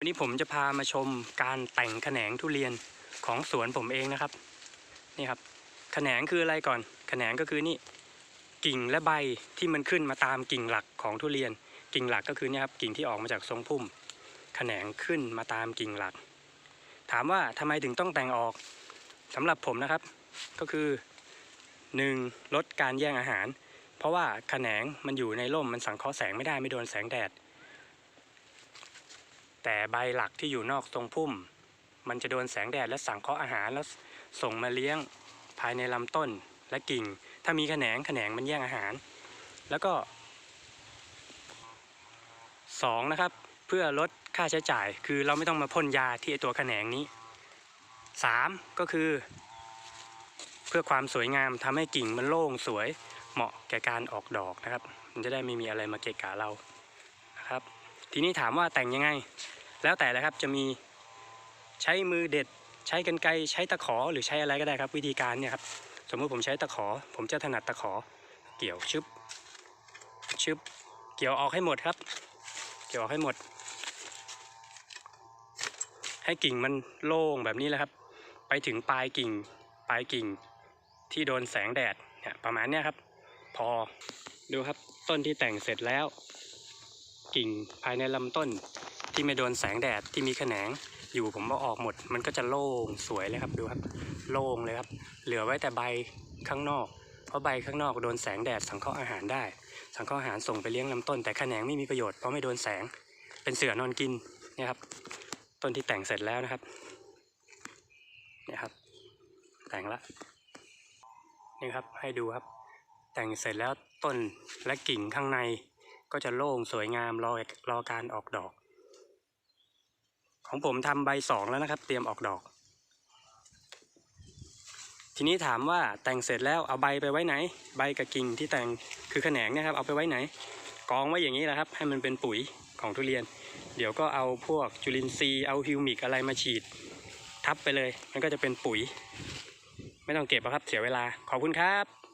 วันนี้ผมจะพามาชมการแต่งแขนงทุเรียนของสวนผมเองนะครับ นี่ครับ แขนงคืออะไรก่อน แขนงก็คือนี่กิ่งและใบที่มันขึ้นมาตามกิ่งหลักของทุเรียน กิ่งหลักก็คือเนี่ยครับกิ่งที่ออกมาจากทรงพุ่ม แขนงขึ้นมาตามกิ่งหลัก ถามว่าทำไมถึงต้องแต่งออกสำหรับผมนะครับ ก็คือ 1. ลดการแย่งอาหาร เพราะว่าแขนงมันอยู่ในร่มมันสังเคราะห์แสงไม่ได้ไม่โดนแสงแดด แต่ใบหลักที่อยู่นอกทรงพุ่ม มันจะโดนแสงแดดและสังเคราะห์อาหารแล้วส่งมาเลี้ยงภายในลำต้นและกิ่ง ถ้ามีแขนงแขนงมันแย่งอาหาร แล้วก็สองนะครับเพื่อลดค่าใช้จ่าย คือเราไม่ต้องมาพ่นยาที่ตัวแขนงนี้สามก็คือ เพื่อความสวยงามทำให้กิ่งมันโล่งสวยเหมาะแก่การออกดอกนะครับ มันจะได้ไม่มีอะไรมาเกะกะเรานะครับ ทีนี้ถามว่าแต่งยังไง แล้วแต่เลยครับจะมีใช้มือเด็ด ใช้กันไกใช้ตะขอหรือใช้อะไรก็ได้ครับ วิธีการเนี่ยครับสมมติผมใช้ตะขอ ผมจะถนัดตะขอ เกี่ยวชึบชึบเกี่ยวออกให้หมดครับ เกี่ยวออกให้หมด ให้กิ่งมันโล่งแบบนี้แหละครับ ไปถึงปลายกิ่ง ปลายกิ่งที่โดนแสงแดดเนี่ยประมาณเนี้ยครับ พอดูครับต้นที่แต่งเสร็จแล้ว กิ่งภายในลำต้น ที่ไม่โดนแสงแดดที่มีแขนงอยู่ผมเอาออกหมด มันก็จะโล่งสวยเลยครับดูครับ โล่งเลยครับ เหลือไว้แต่ใบข้างนอก เพราะใบข้างนอกโดนแสงแดดสังเคราะห์อาหารได้ สังเคราะห์อาหารส่งไปเลี้ยงลำต้น แต่แขนงไม่มีประโยชน์เพราะไม่โดนแสง เป็นเสือนอนกินเนี่ยครับต้นที่แต่งเสร็จแล้วนะครับเนี่ยครับ แต่งละนี่ครับให้ดูครับ แต่งเสร็จแล้วต้นและกิ่งข้างในก็จะโล่งสวยงามรอรอการออกดอก ของผมทำใบสองแล้วนะครับ เตรียมออกดอก ทีนี้ถามว่าแต่งเสร็จแล้วเอาใบไปไว้ไหน ใบกับกิ่งที่แต่งคือแขนงนะครับ เอาไปไว้ไหน กองไว้อย่างนี้แหละครับ ให้มันเป็นปุ๋ยของทุเรียน เดี๋ยวก็เอาพวกจุลินทรีย์เอาฮิวมิกอะไรมาฉีด ทับไปเลย มันก็จะเป็นปุ๋ย ไม่ต้องเก็บครับเสียเวลาขอบคุณครับ